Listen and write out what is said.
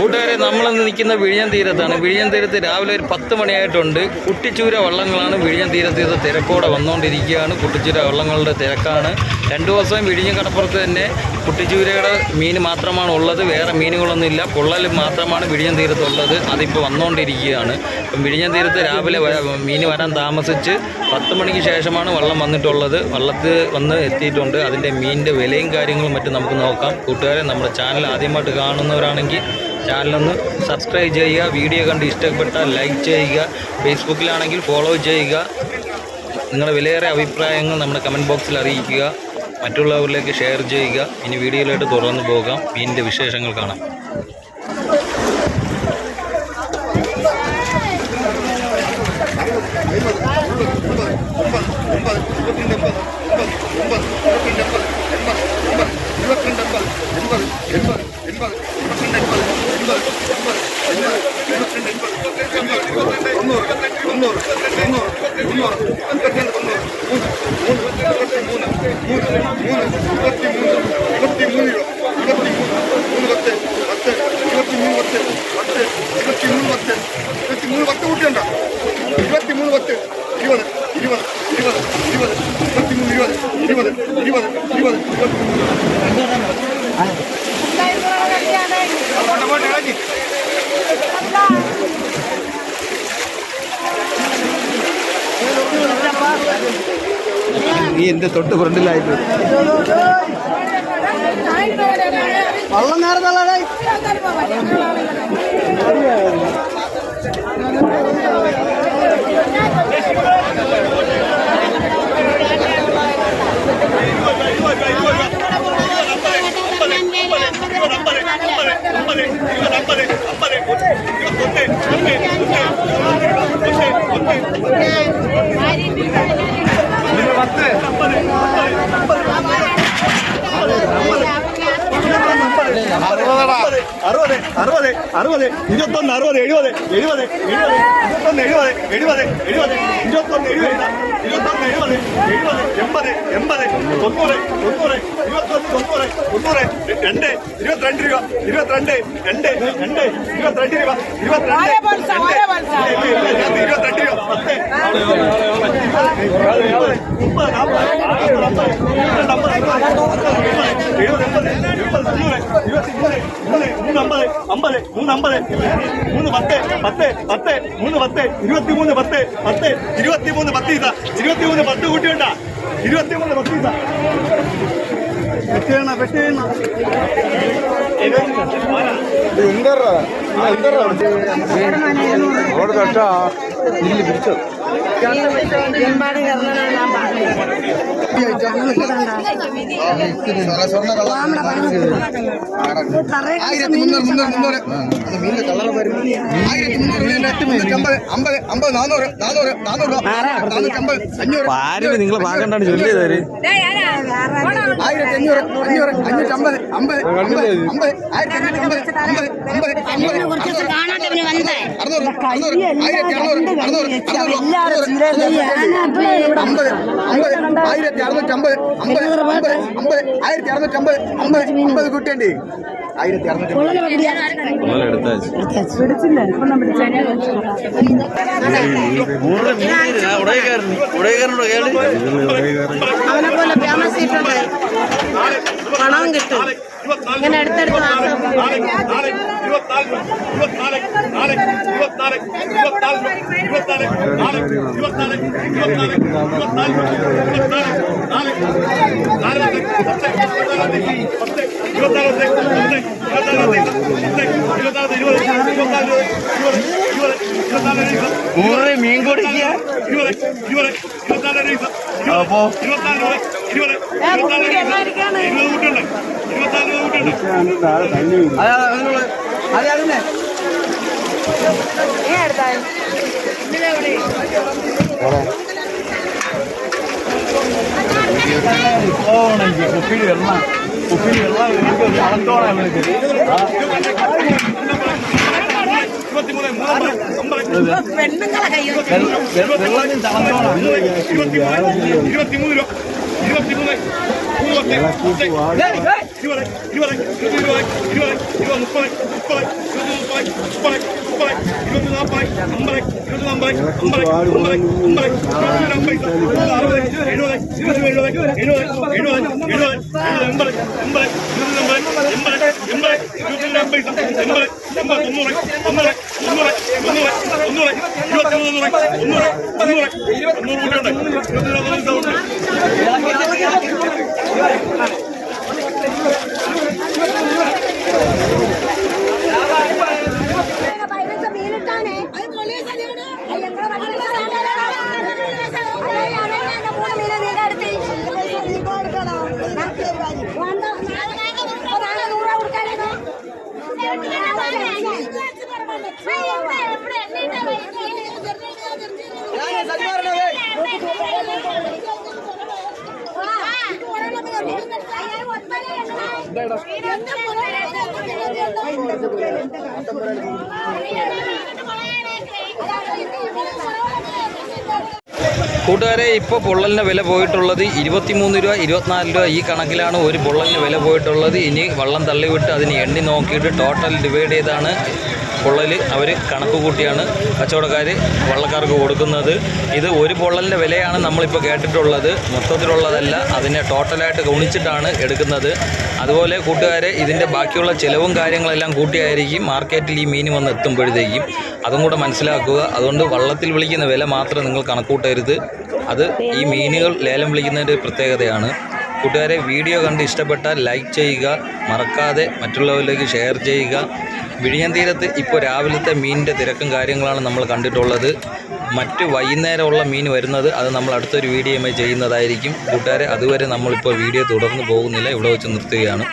കൂട്ടുകാരെ നമ്മളിന്ന് നിൽക്കുന്ന വിഴിഞ്ഞം തീരത്താണ്. വിഴിഞ്ഞം തീരത്ത് രാവിലെ ഒരു പത്ത് മണിയായിട്ടുണ്ട്. കുട്ടിച്ചൂര വള്ളങ്ങളാണ് വിഴിഞ്ഞം തീരത്ത് ഇത് തിരക്കോടെ വന്നുകൊണ്ടിരിക്കുകയാണ് കുട്ടിച്ചൂര വള്ളങ്ങളുടെ തിരക്കാണ്. രണ്ടു ദിവസം വിഴിഞ്ഞ കടപ്പുറത്ത് തന്നെ കുട്ടിച്ചൂരയുടെ മീൻ മാത്രമാണ് ഉള്ളത്. വേറെ മീനുകളൊന്നും ഇല്ല. പൊള്ളൽ മാത്രമാണ് വിഴിഞ്ഞം തീരത്തുള്ളത്. അതിപ്പോൾ വന്നുകൊണ്ടിരിക്കുകയാണ് അപ്പം വിഴിഞ്ഞം തീരത്ത് രാവിലെ മീൻ വരാൻ താമസിച്ച് പത്ത് മണിക്ക് ശേഷമാണ് വള്ളം വന്നിട്ടുള്ളത്. വള്ളത്ത് വന്ന് എത്തിയിട്ടുണ്ട്. അതിന്റെ മീനിന്റെ വിലയും കാര്യങ്ങളും മറ്റും നമുക്ക് നോക്കാം. കൂട്ടുകാരെ നമ്മുടെ ചാനൽ ആദ്യമായിട്ട് കാണുന്നവരാണെങ്കിൽ ചാനലൊന്ന് സബ്സ്ക്രൈബ് ചെയ്യുക. വീഡിയോ കണ്ട് ഇഷ്ടപ്പെട്ടാൽ ലൈക്ക് ചെയ്യുക. ഫേസ്ബുക്കിലാണെങ്കിൽ ഫോളോ ചെയ്യുക. നിങ്ങളുടെ വിലയേറെ അഭിപ്രായങ്ങൾ നമ്മുടെ കമന്റ് ബോക്സിൽ അറിയിക്കുക. മറ്റുള്ളവരിലേക്ക് ഷെയർ ചെയ്യുക. ഇനി വീഡിയോയിലോട്ട് തുടർന്ന് പോകാം. മീനിന്റെ വിശേഷങ്ങൾ കാണാം. ഇരുപത്തിമൂന്ന് പത്ത് ഇരുപത് ഇരുപത് ഇരുപത് ഇരുപത് ഇരുപത്തിമൂന്ന് ഇരുപത് ഇരുപത് ഇരുപത് ഇരുപത് ഇരുപത്തിമൂന്ന് നീ എന്റെ തൊട്ട് ഫ്രണ്ടിലായിട്ട്. വള്ളം നേരെ वाटतंय അറുപത് അറുപത് അറുപത് ഇരുപത്തൊന്ന് അറുപത് എഴുപത് എഴുപത് എഴുപത് ഇരുപത്തൊന്ന് എഴുപത് എഴുപത് എഴുപത് ഇരുപത്തൊന്ന് എഴുപത് ഇരുപത്തൊന്ന് എഴുപത് എഴുപത് എൺപത് എൺപത് തൊണ്ണൂറ് തൊണ്ണൂറ് ഇരുപത്തൊന്ന് തൊണ്ണൂറ് തൊണ്ണൂറ് രണ്ട് ഇരുപത്തിരണ്ട് രൂപ ഇരുപത്തിരണ്ട് രണ്ട് രണ്ട് ഇരുപത്തിരണ്ട് രൂപ ഇരുപത്തിരണ്ട് ഇരുപത്തിരണ്ട് രൂപ പത്ത് മുപ്പത് നാൽപ്പത് നാൽപ്പത് നാൽപ്പത് എഴുപത് ഇരുപത്തിമൂന്ന് മൂന്ന് മൂന്ന് അമ്പത് അമ്പത് മൂന്ന് അമ്പത് മൂന്ന് പത്ത് പത്ത് പത്ത് മൂന്ന് പത്ത് ഇരുപത്തിമൂന്ന് പത്ത് പത്ത് ഇരുപത്തിമൂന്ന് പത്ത് ഇതാ ഇരുപത്തിമൂന്ന് പത്ത് കൂട്ടിയുണ്ട ഇരുപത്തിമൂന്ന് പത്ത് ഇതാ വെട്ടേണ വെട്ടേണ എന്തറാ എന്തറാ അവിടെ തട്ടാ ഇല്ല പിടിച്ചോ ആയിരത്തി മുന്നൂറ് മുന്നൂറ് മുന്നൂറ് മീനിന്റെ കളർ വരും ആയിരത്തി മുന്നൂറ് മീനിന്റെ അമ്പത് അമ്പത് അമ്പത് നാനൂറ് നാനൂറ് നാനൂറ് നാനൂറ്റമ്പത് അഞ്ഞൂറ് നിങ്ങൾ ഭാഗണ്ടാണ് ചൊല്ലിയത് ആയിരത്തി അഞ്ഞൂറ് അഞ്ഞൂറ് അമ്പത് അമ്പത് അമ്പത് അമ്പത് അമ്പത് അമ്പത് അമ്പത് അമ്പത് ആയിരത്തി അറുന്നൂറ്റമ്പത് അമ്പത് അമ്പത് അമ്പത് ആയിരത്തി അറുന്നൂറ്റമ്പത് അമ്പത് അമ്പത് കൂട്ടേണ്ടി ആയിരത്തി അറുന്നൂറ്റമ്പത് അവനെ പോലെ ഫേമസ് ഇട്ടുണ്ട് പണവും കിട്ടും. ഇങ്ങനെ അടുത്തടുത്ത് മാസം മീൻ കുടിക്കുക? അപ്പോ കുപ്പിയിൽ വെള്ളം. കുപ്പിയിൽ വെള്ളം. എനിക്ക് ഇരുപത്തിമൂന്ന് മൂന്ന് അമ്പത് പെണ്ണുങ്ങളെ കയ്യിൽ വെള്ളം തളത്തോളാം ഇരുപത്തിമൂന്ന് ഇരുപത്തിമൂന്ന് രൂപ ഇരുപത്തിമൂന്ന് മൂന്ന് പത്ത് പത്ത് ഇരുപത് ഇരുപത് ഇരുപത് ഇരുപത് ഇരുപത് ഇരുപത് മുപ്പത് മുപ്പത് ഇരുപത് മുപ്പത് മുപ്പത് മുപ്പത് ഇരുപത് നാൽപ്പത് അമ്പത് ഇരുപത് അമ്പത് അമ്പത് അമ്പത് അമ്പത് അമ്പത് അറുപത് എഴുപത് ഇരുപത് എഴുപത് എഴുപത് എഴുപത് എഴുപത് എൺപത് എൺപത് ഇരുപത് എൺപത് എൺപത് എൺപത് ഇരുപത്തി എൺപത് എൺപത് തൊണ്ണൂറ് തൊണ്ണൂറ് തൊണ്ണൂറ് തൊണ്ണൂറ് തൊണ്ണൂറ് ഇരുപത്തി തൊണ്ണൂറ് തൊണ്ണൂറ് തൊണ്ണൂറ് തൊണ്ണൂറ് കൂട്ടിയുണ്ട് ഇരുപത്തി அந்த കൂട്ടുകാരെ ഇപ്പോൾ പൊള്ളലിന് വില പോയിട്ടുള്ളത് ഇരുപത്തിമൂന്ന് രൂപ ഇരുപത്തിനാല് രൂപ ഈ കണക്കിലാണ് ഒരു പൊള്ളലിന് വില പോയിട്ടുള്ളത്. ഇനി വള്ളം തള്ളിവിട്ട് അതിന് എണ്ണി നോക്കിയിട്ട് ടോട്ടൽ ഡിവൈഡ് ചെയ്താണ്. പൊള്ളൽ അവർ കണക്ക് കൂട്ടിയാണ് കച്ചവടക്കാർ വള്ളക്കാർക്ക് കൊടുക്കുന്നത്. ഇത് ഒരു പൊള്ളലിന്റെ വിലയാണ് നമ്മളിപ്പോൾ കേട്ടിട്ടുള്ളത്. മൊത്തത്തിലുള്ളതല്ല അതിനെ ടോട്ടലായിട്ട് ഗുണിച്ചിട്ടാണ് എടുക്കുന്നത്. അതുപോലെ കൂട്ടുകാരെ ഇതിന്റെ ബാക്കിയുള്ള ചിലവും കാര്യങ്ങളെല്ലാം കൂട്ടിയായിരിക്കും മാർക്കറ്റിൽ ഈ മീൻ വന്ന് എത്തുമ്പോഴത്തേക്കും. അതും കൂടെ മനസ്സിലാക്കുക. അതുകൊണ്ട് വള്ളത്തിൽ വിളിക്കുന്ന വില മാത്രം നിങ്ങൾ കണക്കൂട്ടരുത്. അത് ഈ മീനുകൾ ലേലം വിളിക്കുന്നതിന്റെ പ്രത്യേകതയാണ്. കൂട്ടുകാരെ വീഡിയോ കണ്ട് ഇഷ്ടപ്പെട്ടാൽ ലൈക്ക് ചെയ്യുക. മറക്കാതെ മറ്റുള്ളവരിലേക്ക് ഷെയർ ചെയ്യുക. വിഴിഞ്ഞം തീരത്ത് ഇപ്പോൾ രാവിലത്തെ മീനിന്റെ തിരക്കും കാര്യങ്ങളാണ് നമ്മൾ കണ്ടിട്ടുള്ളത്. മറ്റ് വൈകുന്നേരമുള്ള മീൻ വരുന്നത് അത് നമ്മൾ അടുത്തൊരു വീഡിയോയുമായി ചെയ്യുന്നതായിരിക്കും. കൂട്ടുകാരെ അതുവരെ നമ്മളിപ്പോൾ വീഡിയോ തുടർന്ന് പോകുന്നില്ല. ഇവിടെ വെച്ച് നിർത്തുകയാണ്.